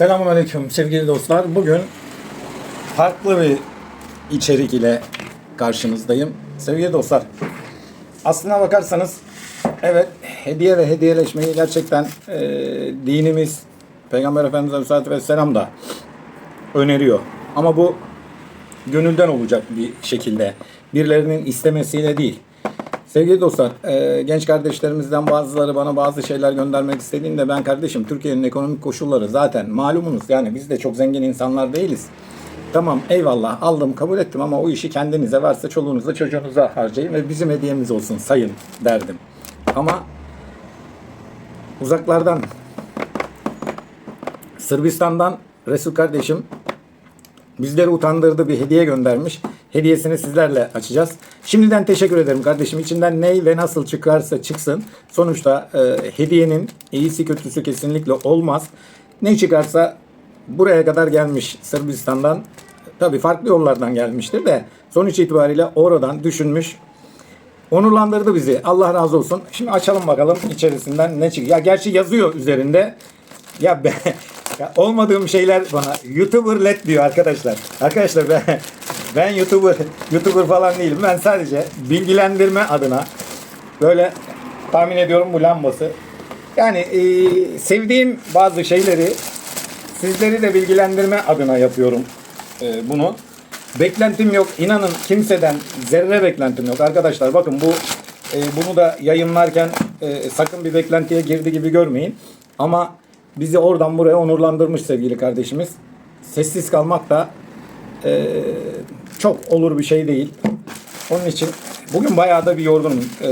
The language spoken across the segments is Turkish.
Selamünaleyküm sevgili dostlar. Bugün farklı bir içerik ile karşınızdayım. Sevgili dostlar, aslına bakarsanız evet hediye ve hediyeleşmeyi gerçekten e, dinimiz Peygamber Efendimiz Aleyhisselatü Vesselam da öneriyor. Ama bu gönülden olacak bir şekilde. Birilerinin istemesiyle değil. Sevgili dostlar, e, genç kardeşlerimizden bazıları bana bazı şeyler göndermek istediğinde ben kardeşim Türkiye'nin ekonomik koşulları zaten malumunuz. Yani biz de çok zengin insanlar değiliz. Tamam eyvallah aldım kabul ettim ama o işi kendinize varsa çoluğunuza çocuğunuza harcayın ve bizim hediyemiz olsun sayın derdim. Ama uzaklardan Sırbistan'dan Resul kardeşim Bizleri utandırdı bir hediye göndermiş. Hediyesini sizlerle açacağız. Şimdiden teşekkür ederim kardeşim. İçinden ney ve nasıl çıkarsa çıksın. Sonuçta e, hediyenin iyisi kötüsü kesinlikle olmaz. Ne çıkarsa buraya kadar gelmiş Sırbistan'dan. Tabii farklı yollardan gelmiştir de sonuç itibariyle oradan düşünmüş. Onurlandırdı bizi. Allah razı olsun. Şimdi açalım bakalım içerisinden ne çıkıyor. Ya gerçi yazıyor üzerinde. Ya ben ya olmadığım şeyler bana YouTuber let diyor arkadaşlar. Arkadaşlar ben ben YouTuber YouTuber falan değilim. Ben sadece bilgilendirme adına böyle tahmin ediyorum bu lambası. Yani e, sevdiğim bazı şeyleri sizleri de bilgilendirme adına yapıyorum e, bunu. Beklentim yok. İnanın kimseden zerre beklentim yok. Arkadaşlar bakın bu e, bunu da yayınlarken e, sakın bir beklentiye girdi gibi görmeyin. Ama bizi oradan buraya onurlandırmış sevgili kardeşimiz. Sessiz kalmak da e, çok olur bir şey değil. Onun için bugün bayağı da bir yorgunum. E,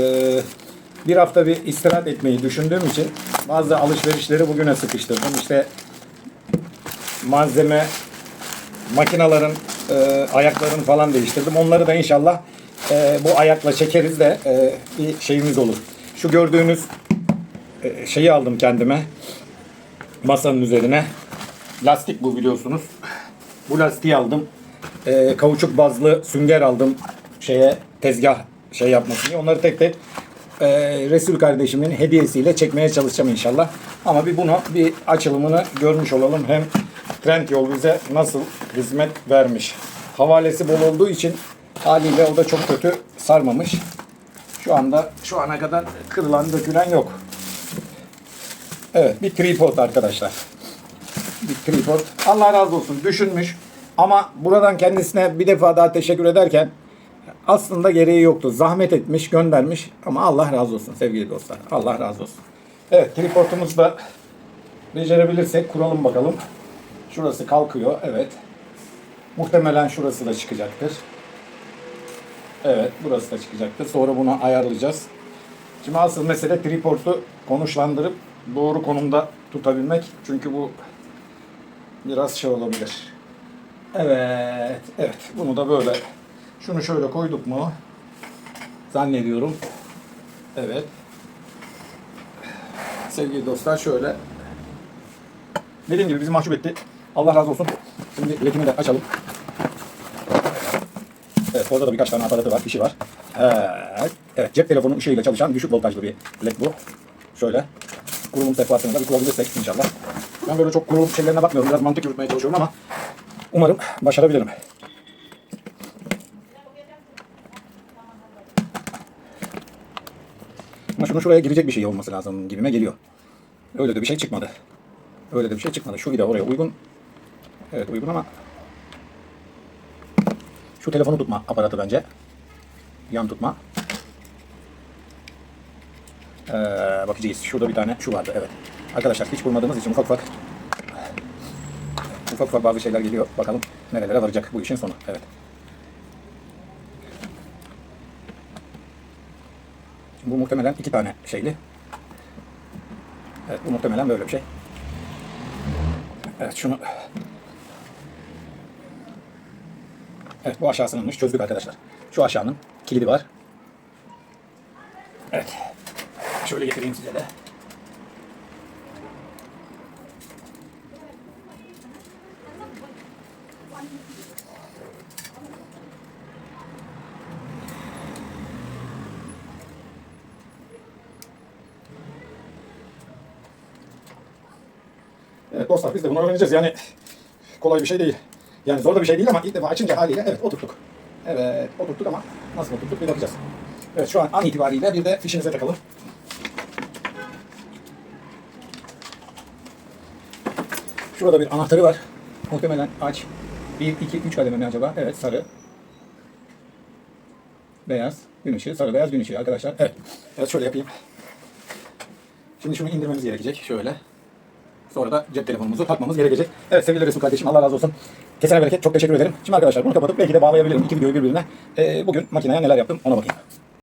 bir hafta bir istirahat etmeyi düşündüğüm için bazı alışverişleri bugüne sıkıştırdım. İşte malzeme, makinaların e, ayaklarını falan değiştirdim. Onları da inşallah e, bu ayakla çekeriz de e, bir şeyimiz olur. Şu gördüğünüz e, şeyi aldım kendime masanın üzerine. Lastik bu biliyorsunuz. Bu lastiği aldım. Ee, kauçuk bazlı sünger aldım. Şeye tezgah şey yapmasın diye. Onları tek tek e, Resul kardeşimin hediyesiyle çekmeye çalışacağım inşallah. Ama bir bunu bir açılımını görmüş olalım. Hem Trendyol bize nasıl hizmet vermiş. Havalesi bol olduğu için haliyle o da çok kötü sarmamış. Şu anda şu ana kadar kırılan dökülen yok. Evet bir tripod arkadaşlar. Bir tripod. Allah razı olsun düşünmüş. Ama buradan kendisine bir defa daha teşekkür ederken aslında gereği yoktu. Zahmet etmiş, göndermiş. Ama Allah razı olsun sevgili dostlar. Allah razı olsun. Evet tripodumuzu da becerebilirsek kuralım bakalım. Şurası kalkıyor. Evet. Muhtemelen şurası da çıkacaktır. Evet burası da çıkacaktır. Sonra bunu ayarlayacağız. Şimdi asıl mesele tripodu konuşlandırıp doğru konumda tutabilmek. Çünkü bu biraz şey olabilir. Evet, evet. Bunu da böyle şunu şöyle koyduk mu? Zannediyorum. Evet. Sevgili dostlar şöyle. Dediğim gibi bizi mahcup etti. Allah razı olsun. Şimdi ledimi de açalım. Evet, orada da birkaç tane aparatı var, fişi var. Evet, evet cep telefonu ışığıyla çalışan düşük voltajlı bir led bu. Şöyle kurulum sehpasını da bir kurabilirsek inşallah. Ben böyle çok kurulum şeylerine bakmıyorum. Biraz mantık yürütmeye çalışıyorum ama umarım başarabilirim. Ama şunun şuraya girecek bir şey olması lazım gibime geliyor. Öyle de bir şey çıkmadı. Öyle de bir şey çıkmadı. Şu vida oraya uygun. Evet uygun ama şu telefonu tutma aparatı bence. Yan tutma. Ee, bakacağız. Şurada bir tane şu vardı. Evet. Arkadaşlar hiç kurmadığımız için ufak ufak ufak ufak bazı şeyler geliyor. Bakalım nerelere varacak bu işin sonu. Evet. Bu muhtemelen iki tane şeyli. Evet bu muhtemelen böyle bir şey. Evet şunu Evet bu aşağısınınmış. Çözdük arkadaşlar. Şu aşağının kilidi var. Evet. Şöyle getireyim size de. Evet dostlar biz de bunu öğreneceğiz. Yani kolay bir şey değil. Yani zor da bir şey değil ama ilk defa açınca haliyle evet oturttuk. Evet oturttuk ama nasıl oturttuk bir bakacağız. Evet şu an an itibariyle bir de fişimize takalım. Şurada bir anahtarı var. Muhtemelen aç. 1, 2, 3 kademe mi acaba? Evet sarı. Beyaz gün ışığı, sarı beyaz gün ışığı arkadaşlar. Evet. Evet şöyle yapayım. Şimdi şunu indirmemiz gerekecek. Şöyle. Sonra da cep telefonumuzu takmamız gerekecek. Evet sevgili Resul kardeşim Allah razı olsun. Kesene bereket çok teşekkür ederim. Şimdi arkadaşlar bunu kapatıp belki de bağlayabilirim iki videoyu birbirine. Ee, bugün makineye neler yaptım ona bakayım.